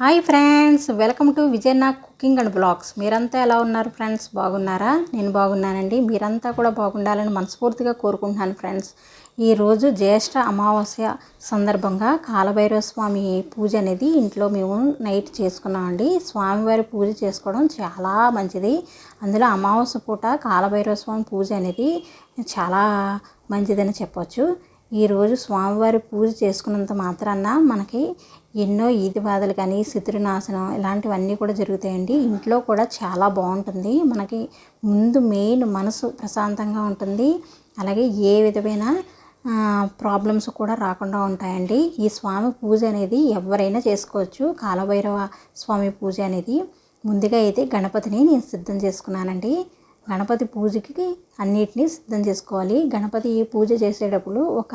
Hi friends welcome to Vijayana cooking and blogs. మీరంతా ఎలా ఉన్నారు ఫ్రెండ్స్? బాగున్నారా? నేను బాగున్నానండి. మీరంతా కూడా బాగుండాలని మనస్ఫూర్తిగా కోరుకుంటున్నాను ఫ్రెండ్స్. ఈరోజు జ్యేష్ఠ అమావాస్య సందర్భంగా కాలభైరవ స్వామి పూజ అనేది ఇంట్లో మేము నైట్ చేసుకున్నామండి. స్వామివారి పూజ చేసుకోవడం చాలా మంచిది. అందులో అమావాస్య పూట కాలభైరవ స్వామి పూజ అనేది చాలా మంచిదని చెప్పొచ్చు. ఈరోజు స్వామివారి పూజ చేసుకున్నంత మాత్రాన మనకి ఎన్నో ఈది బాధలు కానీ శత్రునాశనం ఇలాంటివన్నీ కూడా జరుగుతాయండి. ఇంట్లో కూడా చాలా బాగుంటుంది. మనకి ముందు మెయిన్ మనసు ప్రశాంతంగా ఉంటుంది. అలాగే ఏ విధమైన ప్రాబ్లమ్స్ కూడా రాకుండా ఉంటాయండి. ఈ స్వామి పూజ అనేది ఎవరైనా చేసుకోవచ్చు. కాలభైరవ స్వామి పూజ అనేది. ముందుగా అయితే గణపతిని నేను సిద్ధం చేసుకున్నానండి. గణపతి పూజకి అన్నిటినీ సిద్ధం చేసుకోవాలి. గణపతి పూజ చేసేటప్పుడు ఒక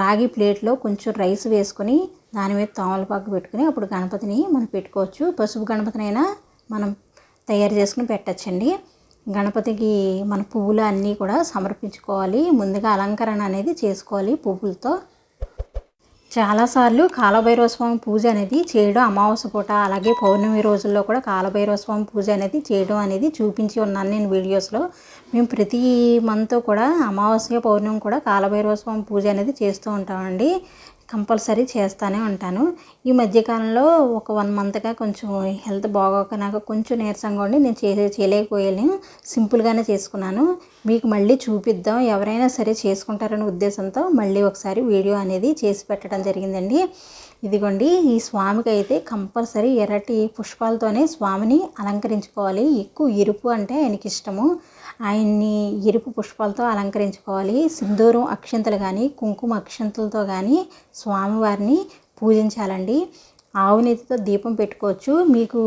రాగి ప్లేట్లో కొంచెం రైస్ వేసుకొని దాని మీద తోమలపాకు పెట్టుకుని అప్పుడు గణపతిని మనం పెట్టుకోవచ్చు. పసుపు గణపతినైనా మనం తయారు చేసుకుని పెట్టచ్చండి. గణపతికి మన పువ్వులు అన్నీ కూడా సమర్పించుకోవాలి. ముందుగా అలంకరణ అనేది చేసుకోవాలి పువ్వులతో. చాలాసార్లు కాలభైరవ స్వామి పూజ అనేది చేయడం అమావాస్య పూట అలాగే పౌర్ణమి రోజుల్లో కూడా కాలభైరవ స్వామి పూజ అనేది చేయడం అనేది చూపించి ఉన్నాను నేను వీడియోస్లో. మేము ప్రతి మంత్ కూడా అమావాస్య పౌర్ణమి కూడా కాలభైరవ స్వామి పూజ అనేది చేస్తూ ఉంటామండి. కంపల్సరీ చేస్తూనే ఉంటాను. ఈ మధ్యకాలంలో ఒక వన్ మంత్గా కొంచెం హెల్త్ బాగోక నాకు కొంచెం నీరసంగా ఉండి నేను చేసే చేయలేకపోయాను. సింపుల్గానే చేసుకున్నాను. మీకు మళ్ళీ చూపిద్దాం ఎవరైనా సరే చేసుకుంటారనే ఉద్దేశంతో మళ్ళీ ఒకసారి వీడియో అనేది చేసి పెట్టడం జరిగిందండి. ఇదిగోండి ఈ స్వామికి అయితే కంపల్సరీ ఎర్రటి పుష్పాలతోనే స్వామిని అలంకరించుకోవాలి. ఎక్కువ ఎరుపు అంటే ఆయనకి ఇష్టము. ఆయన్ని ఎరుపు పుష్పాలతో అలంకరించుకోవాలి. సింధూరం అక్షంతలు కానీ కుంకుమ అక్షంతలతో కానీ స్వామివారిని పూజించాలండి. ఆవు నెత్తితో దీపం పెట్టుకోవచ్చు. మీకు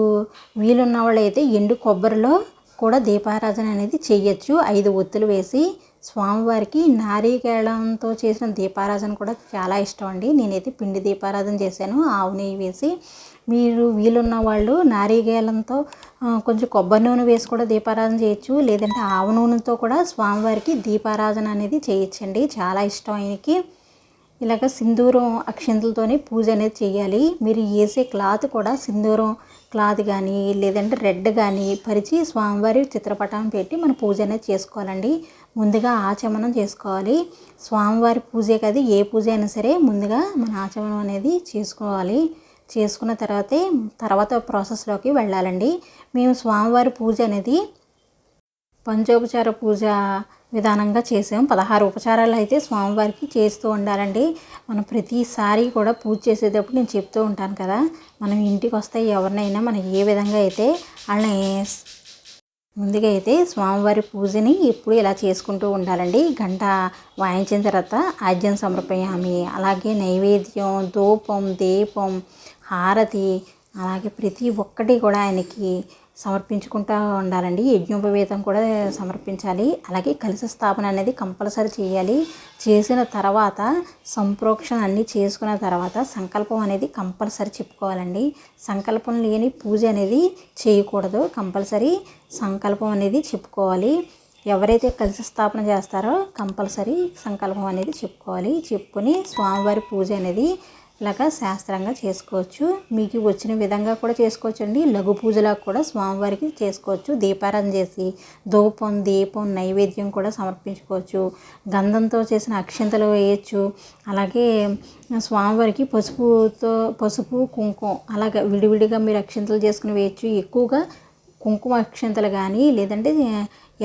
వీలున్న వాళ్ళైతే ఎండు కొబ్బరిలో కూడా దీపారాధన అనేది చేయొచ్చు. ఐదు ఒత్తులు వేసి స్వామివారికి నారీకేళంతో చేసిన దీపారాధన కూడా చాలా ఇష్టం అండి. నేనైతే పిండి దీపారాధన చేశాను. ఆవు నెయ్యి వేసి మీరు వీలున్న వాళ్ళు నారీకేళంతో కొంచెం కొబ్బరి నూనె వేసి కూడా దీపారాధన చేయొచ్చు. లేదంటే ఆవ నూనెతో కూడా స్వామివారికి దీపారాధన అనేది చేయొచ్చండి. చాలా ఇష్టం ఆయనకి. ఇలాగ సింధూరం అక్షంతులతోనే పూజ అనేది చేయాలి. మీరు వేసే క్లాత్ కూడా సింధూరం క్లాత్ కానీ లేదంటే రెడ్ కానీ పరిచి స్వామివారి చిత్రపటం పెట్టి మన పూజ అనేది చేసుకోవాలండి. ముందుగా ఆచమనం చేసుకోవాలి. స్వామివారి పూజే కదా ఏ పూజ అయినా సరే ముందుగా మన ఆచమనం అనేది చేసుకోవాలి. చేసుకున్న తర్వాతే తర్వాత ప్రాసెస్లోకి వెళ్ళాలండి. మేము స్వామివారి పూజ అనేది పంచోపచార పూజ విధానంగా చేసాం. పదహారు ఉపచారాలు అయితే స్వామివారికి చేస్తూ ఉండాలండి. మనం ప్రతిసారి కూడా పూజ చేసేటప్పుడు నేను చెప్తూ ఉంటాను కదా మనం ఇంటికి వస్తే ఎవరినైనా మనం ఏ విధంగా అయితే వాళ్ళని ముందుగా అయితే స్వామివారి పూజని ఎప్పుడు ఇలా చేసుకుంటూ ఉండాలండి. గంట వాయించిన తర్వాత ఆద్యం సమర్పయామి. అలాగే నైవేద్యం ధూపం దీపం హారతి అలాగే ప్రతి ఒక్కటి కూడా ఆయనకి సమర్పించుకుంటూ ఉండాలండి. యజ్ఞోపవేతం కూడా సమర్పించాలి. అలాగే కలశ స్థాపన అనేది కంపల్సరీ చేయాలి. చేసిన తర్వాత సంప్రోక్షణ అన్నీ చేసుకున్న తర్వాత సంకల్పం అనేది కంపల్సరీ చెప్పుకోవాలండి. సంకల్పం లేని పూజ అనేది చేయకూడదు. కంపల్సరీ సంకల్పం అనేది చెప్పుకోవాలి. ఎవరైతే కలిసి స్థాపన చేస్తారో కంపల్సరీ సంకల్పం అనేది చెప్పుకోవాలి. చెప్పుకొని స్వామివారి పూజ అనేది ఇలాగా శాస్త్రంగా చేసుకోవచ్చు. మీకు వచ్చిన విధంగా కూడా చేసుకోవచ్చు అండి లఘు పూజలా కూడా స్వామివారికి చేసుకోవచ్చు. దీపారాధన చేసి ధూపం దీపం నైవేద్యం కూడా సమర్పించుకోవచ్చు. గంధంతో చేసిన అక్షంతలు వేయచ్చు. అలాగే స్వామివారికి పసుపుతో పసుపు కుంకుమ అలాగే విడివిడిగా మీరు అక్షంతలు చేసుకుని వేయచ్చు. ఎక్కువగా కుంకుమ అక్షంతలు కానీ లేదంటే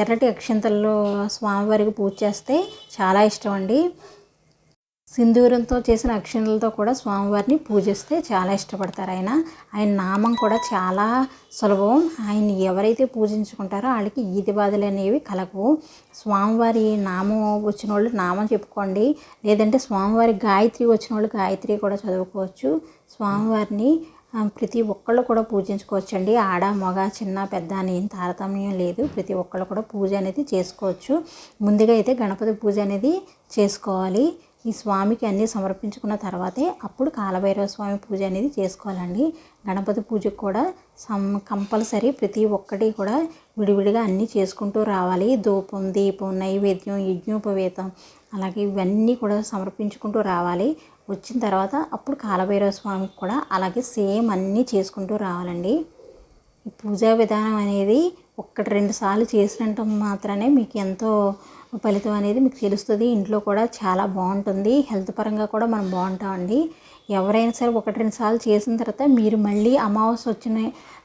ఎర్రటి అక్షంతల్లో స్వామివారికి పూజ చేస్తే చాలా ఇష్టం అండి. సింధూరంతో చేసిన అక్షంతలతో కూడా స్వామివారిని పూజిస్తే చాలా ఇష్టపడతారు ఆయన. ఆయన నామం కూడా చాలా సులభం. ఆయన ఎవరైతే పూజించుకుంటారో వాళ్ళకి ఈది బాధలు అనేవి కలగవు. స్వామివారి నామం వచ్చిన వాళ్ళు నామం చెప్పుకోండి. లేదంటే స్వామివారి గాయత్రి వచ్చిన వాళ్ళు గాయత్రి కూడా చదువుకోవచ్చు. స్వామివారిని ప్రతి ఒక్కళ్ళు కూడా పూజించుకోవచ్చండి. ఆడ మగ చిన్న పెద్ద అని ఏం తారతమ్యం లేదు. ప్రతి ఒక్కళ్ళు కూడా పూజ అనేది చేసుకోవచ్చు. ముందుగా అయితే గణపతి పూజ అనేది చేసుకోవాలి. ఈ స్వామికి అన్నీ సమర్పించుకున్న తర్వాతే అప్పుడు కాలభైరవ స్వామి పూజ అనేది చేసుకోవాలండి. గణపతి పూజకు కూడా సం కంపల్సరీ ప్రతి ఒక్కటి కూడా విడివిడిగా అన్నీ చేసుకుంటూ రావాలి. ధూపం దీపం నైవేద్యం యజ్ఞోపవేతం అలాగే ఇవన్నీ కూడా సమర్పించుకుంటూ రావాలి. వచ్చిన తర్వాత అప్పుడు కాలభైరవ స్వామికి కూడా అలాగే సేమ్ అన్నీ చేసుకుంటూ రావాలండి. ఈ పూజా విధానం అనేది ఒక్కటి రెండు సార్లు చేసినంత మాత్రమే మీకు ఎంతో ఫలితం అనేది మీకు తెలుస్తుంది. ఇంట్లో కూడా చాలా బాగుంటుంది. హెల్త్ పరంగా కూడా మనం బాగుంటామండి. ఎవరైనా సరే ఒకటి రెండు సార్లు చేసిన తర్వాత మీరు మళ్ళీ అమావాస్య వచ్చిన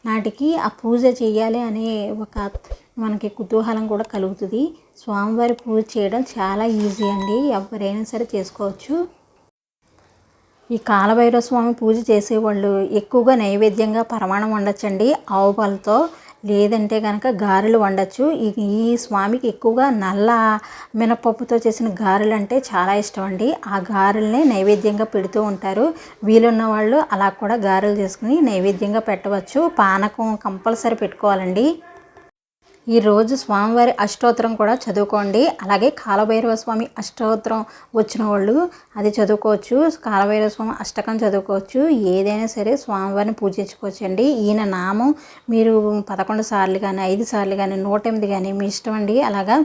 నాటికి ఆ పూజ చేయాలి అనే ఒక మనకి కుతూహలం కూడా కలుగుతుంది. స్వామివారి పూజ చేయడం చాలా ఈజీ అండి. ఎవరైనా సరే చేసుకోవచ్చు. ఈ కాలభైరవ స్వామి పూజ చేసేవాళ్ళు ఎక్కువగా నైవేద్యంగా పరమాణం వండొచ్చండి. ఆవు పాలతో లేదంటే కనుక గారెలు వండొచ్చు. ఈ ఈ స్వామికి ఎక్కువగా నల్ల మినపప్పుతో చేసిన గారెలు అంటే చాలా ఇష్టం అండి ఆ గారెల్ని నైవేద్యంగా పెడుతూ ఉంటారు. వీలున్న వాళ్ళు అలా కూడా గారెలు చేసుకుని నైవేద్యంగా పెట్టవచ్చు. పానకం కంపల్సరీ పెట్టుకోవాలండి. ఈరోజు స్వామివారి అష్టోత్తరం కూడా చదువుకోండి. అలాగే కాలభైరవ స్వామి అష్టోత్తరం వచ్చిన వాళ్ళు అది చదువుకోవచ్చు. కాలభైరవ స్వామి అష్టకం చదువుకోవచ్చు. ఏదైనా సరే స్వామివారిని పూజించుకోవచ్చు అండి ఈయన నామం మీరు పదకొండు సార్లు కానీ ఐదు సార్లు కానీ నూట ఎనిమిది కానీ మీ ఇష్టం అండి. అలాగా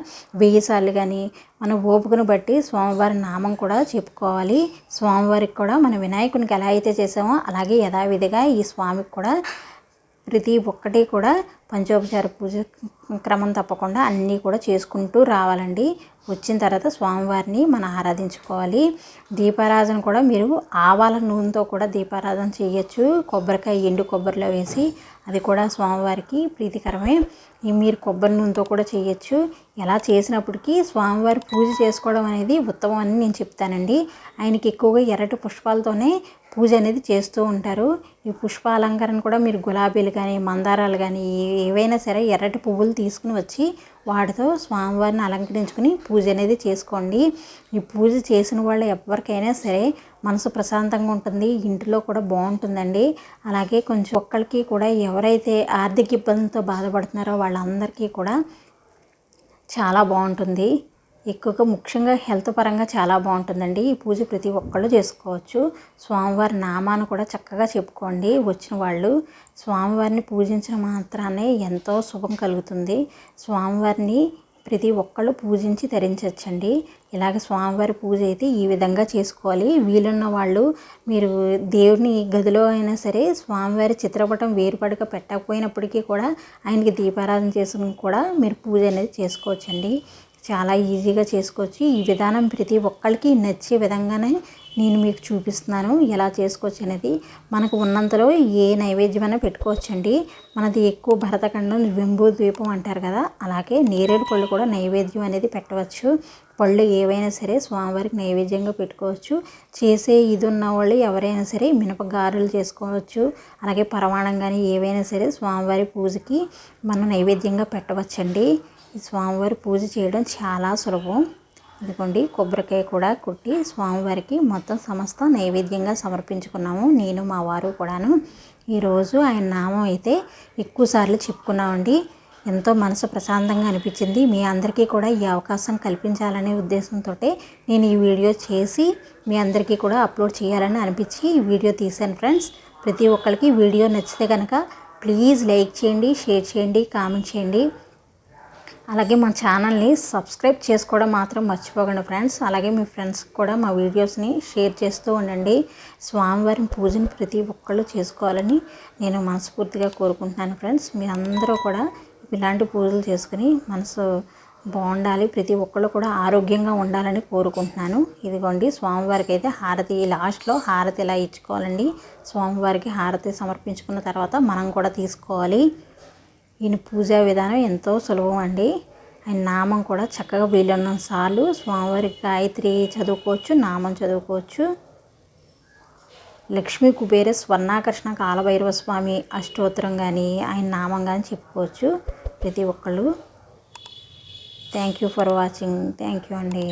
వెయ్యి సార్లు కానీ మన ఓపికను బట్టి స్వామివారి నామం కూడా చెప్పుకోవాలి. స్వామివారికి కూడా మన వినాయకునికి ఎలా అయితే చేసామో అలాగే యథావిధిగా ఈ స్వామికి కూడా ప్రతి ఒక్కటి కూడా పంచోపచార పూజ క్రమం తప్పకుండా అన్నీ కూడా చేసుకుంటూ రావాలండి. వచ్చిన తర్వాత స్వామివారిని మనం ఆరాధించుకోవాలి. దీపారాధన కూడా మీరు ఆవాల నూనెతో కూడా దీపారాధన చేయొచ్చు. కొబ్బరికాయ ఎండు కొబ్బరిలో వేసి అది కూడా స్వామివారికి ప్రీతికరమే. మీరు కొబ్బరి నూనెతో కూడా చేయొచ్చు. ఎలా చేసినప్పటికీ స్వామివారి పూజ చేసుకోవడం అనేది ఉత్తమం అని నేను చెప్తానండి. ఆయనకి ఎక్కువగా ఎర్రటి పుష్పాలతోనే పూజ అనేది చేస్తూ ఉంటారు. ఈ పుష్ప అలంకరణ కూడా మీరు గులాబీలు కానీ మందారాలు కానీ ఏవైనా సరే ఎర్రటి పువ్వులు తీసుకుని వచ్చి వాటితో స్వామివారిని అలంకరించుకుని పూజ అనేది చేసుకోండి. ఈ పూజ చేసిన వాళ్ళు ఎవరికైనా సరే మనసు ప్రశాంతంగా ఉంటుంది. ఇంటిలో కూడా బాగుంటుందండి. అలాగే కొంచెం ఒక్కరికి కూడా ఎవరైతే ఆర్థిక ఇబ్బందితో బాధపడుతున్నారో వాళ్ళందరికీ కూడా చాలా బాగుంటుంది. ఎక్కువగా ముఖ్యంగా హెల్త్ పరంగా చాలా బాగుంటుందండి. ఈ పూజ ప్రతి ఒక్కళ్ళు చేసుకోవచ్చు. స్వామివారి నామాన్ని కూడా చక్కగా చెప్పుకోండి. వచ్చిన వాళ్ళు స్వామివారిని పూజించిన మాత్రానే ఎంతో శుభం కలుగుతుంది. స్వామివారిని ప్రతి ఒక్కళ్ళు పూజించి ధరించవచ్చండి ఇలాగ స్వామివారి పూజ అయితే ఈ విధంగా చేసుకోవాలి. వీలున్న వాళ్ళు మీరు దేవుడిని గదిలో అయినా సరే స్వామివారి చిత్రపటం వేరుపడక పెట్టకపోయినప్పటికీ కూడా ఆయనకి దీపారాధన చేసుకుని కూడా మీరు పూజ అనేది చేసుకోవచ్చండి. చాలా ఈజీగా చేసుకోవచ్చు. ఈ విధానం ప్రతి ఒక్కరికి నచ్చే విధంగానే నేను మీకు చూపిస్తున్నాను. ఎలా చేసుకోవచ్చు అనేది మనకు ఉన్నంతలో ఏ నైవేద్యమైనా పెట్టుకోవచ్చండి. మనది ఎక్కువ భరతఖండం వెంబు ద్వీపం అంటారు కదా అలాగే నేరేడు పళ్ళు కూడా నైవేద్యం అనేది పెట్టవచ్చు. పళ్ళు ఏవైనా సరే స్వామివారికి నైవేద్యంగా పెట్టుకోవచ్చు. చేసే ఇది ఉన్న వాళ్ళు ఎవరైనా సరే మినపగారులు చేసుకోవచ్చు. అలాగే పరమాణం కానీ ఏవైనా సరే స్వామివారి పూజకి మనం నైవేద్యంగా పెట్టవచ్చండి. స్వామివారి పూజ చేయడం చాలా సులభం. ఇదిగోండి కొబ్బరికాయ కూడా కొట్టి స్వామివారికి మొత్తం సమస్త నైవేద్యంగా సమర్పించుకున్నాము. నేను మా వారు కూడాను. ఈరోజు ఆయన నామం అయితే ఎక్కువసార్లు చెప్పుకున్నామండి. ఎంతో మనసు ప్రశాంతంగా అనిపించింది. మీ అందరికీ కూడా ఈ అవకాశం కల్పించాలనే ఉద్దేశంతో నేను ఈ వీడియో చేసి మీ అందరికీ కూడా అప్లోడ్ చేయాలని అనిపించి ఈ వీడియో తీశాను ఫ్రెండ్స్. ప్రతి ఒక్కరికి వీడియో నచ్చితే కనుక ప్లీజ్ లైక్ చేయండి షేర్ చేయండి కామెంట్ చేయండి. అలాగే మా ఛానల్ని సబ్స్క్రైబ్ చేసుకోవడం మాత్రం మర్చిపోకండి ఫ్రెండ్స్. అలాగే మీ ఫ్రెండ్స్కి కూడా మా వీడియోస్ని షేర్ చేస్తూ ఉండండి. స్వామివారి పూజని ప్రతి ఒక్కళ్ళు చేసుకోవాలని నేను మనస్ఫూర్తిగా కోరుకుంటున్నాను ఫ్రెండ్స్. మీ అందరూ కూడా ఇలాంటి పూజలు చేసుకుని మనసు బాగుండాలి ప్రతి ఒక్కళ్ళు కూడా ఆరోగ్యంగా ఉండాలని కోరుకుంటున్నాను. ఇదిగోండి స్వామివారికి అయితే హారతి లాస్ట్లో హారతి ఇలా ఇచ్చుకోవాలండి? స్వామివారికి హారతి సమర్పించుకున్న తర్వాత మనం కూడా తీసుకోవాలి. ఈయన పూజా విధానం ఎంతో సులభం అండి. ఆయన నామం కూడా చక్కగా వీలున్న సార్లు స్వామివారి గాయత్రి చదువుకోవచ్చు నామం చదువుకోవచ్చు. లక్ష్మీ కుబేర స్వర్ణాకర్షణ కాలభైరవ స్వామి అష్టోత్తరం కానీ ఆయన నామం కానీ చెప్పుకోవచ్చు ప్రతి ఒక్కళ్ళు. Thank you for watching thank you అండి.